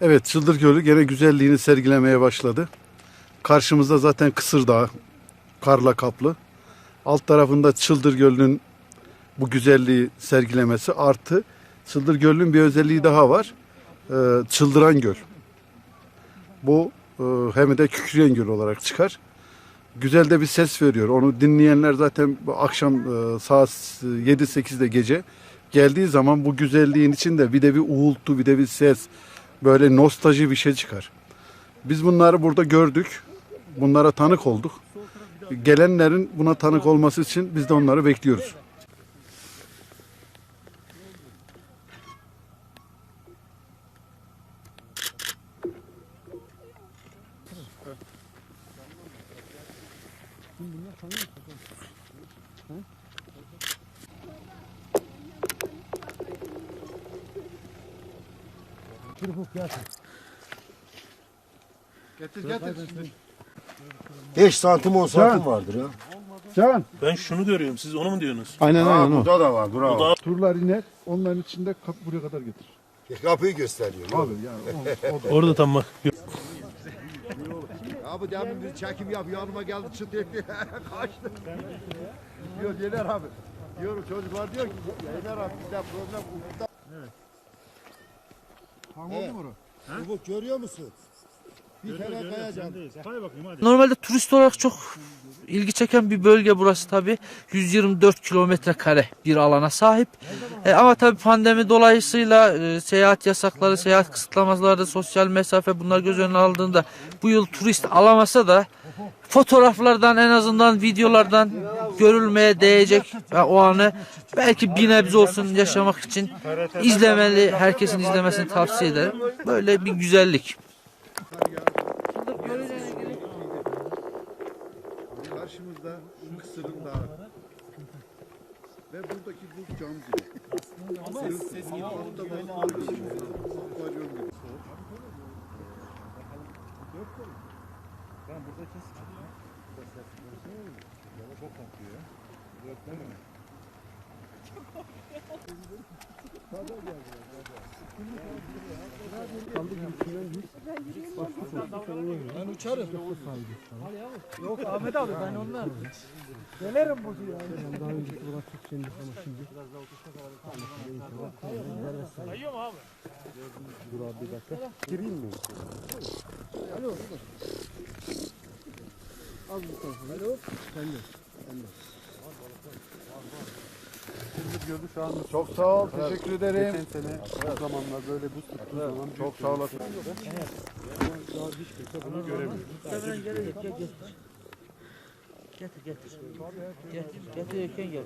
Evet Çıldır Gölü gene güzelliğini sergilemeye başladı. Karşımızda zaten Kısır Dağı, karla kaplı. Alt tarafında Çıldır Gölü'nün bu güzelliği sergilemesi artı Çıldır Gölü'nün bir özelliği daha var. Ee, Çıldıran Göl. Bu e, hem de Kükreyen Göl olarak çıkar. Güzel de bir ses veriyor. Onu dinleyenler zaten akşam e, saat 7-8'de gece geldiği zaman bu güzelliğin içinde bir de bir uğultu, bir de bir ses, böyle nostalji bir şey çıkar. Biz bunları burada gördük. Bunlara tanık olduk. Gelenlerin buna tanık olması için biz de onları bekliyoruz. Getir getir. 5 santim 10 santim vardır ya. Can. Ben şunu görüyorum. Siz onu mu diyorsunuz? Aynen Aa, burada da var bravo. O da Turlar iner. Onların içinde kap buraya kadar getir. Kapıyı gösteriyor. Abi yani o, o da. orada tam bak. Abi demin bir çekim yap yanıma geldi çıt etti. Kaçtı. diyor Yener abi. Diyorum çocuklar diyor ki Yener abi bizde problem ufukta. Tamam oldu mu? Ufuk görüyor musun? Bir tane kayacağım. Normalde turist olarak çok ilgi çeken bir bölge burası tabi. 124 kilometre kare bir alana sahip. E, ama tabi pandemi dolayısıyla e, seyahat yasakları, seyahat kısıtlamaları, sosyal mesafe bunlar göz önüne aldığında bu yıl turist alamasa da fotoğraflardan en azından videolardan görülmeye değecek ve o anı belki bir nebze olsun yaşamak için izlemeli, herkesin izlemesini tavsiye ederim. Böyle bir güzellik. Karşımızda Kısır'ın dağı. Ve buradaki bu cam gibi. Ama ses gibi. Altta Ben uçarım. Yok Ahmet abi ben onlar. Gelerim bu ya. Ben daha önce bıraktık şimdi ama şimdi. Kayıyor mu abi? Dur abi bir dakika. Gireyim mi? Alo. Az bu tarafa. Alo. Sen de. Sen de. Var var var. Var var balıklar gibi. Akvaryum gibi. Çok sağ ol. Teşekkür ederim. Geçen sene o zamanlar böyle bu tuttuğu zaman çok sağ olasın. Getir getir. Getir. Getirirken gel.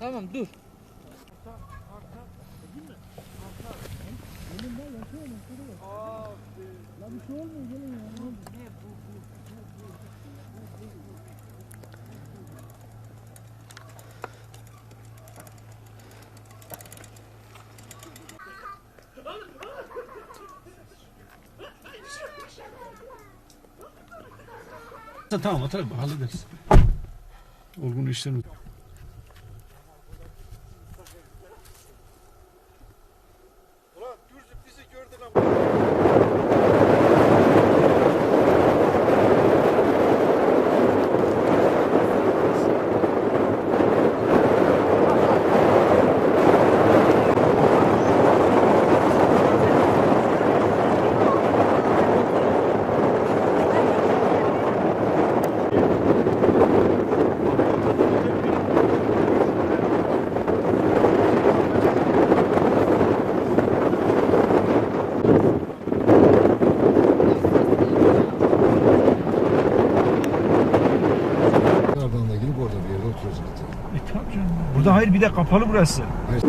Tamam dur. Tamam atarım hallederiz. Olgun işlerini. Burada hayır bir de kapalı burası. Hayır.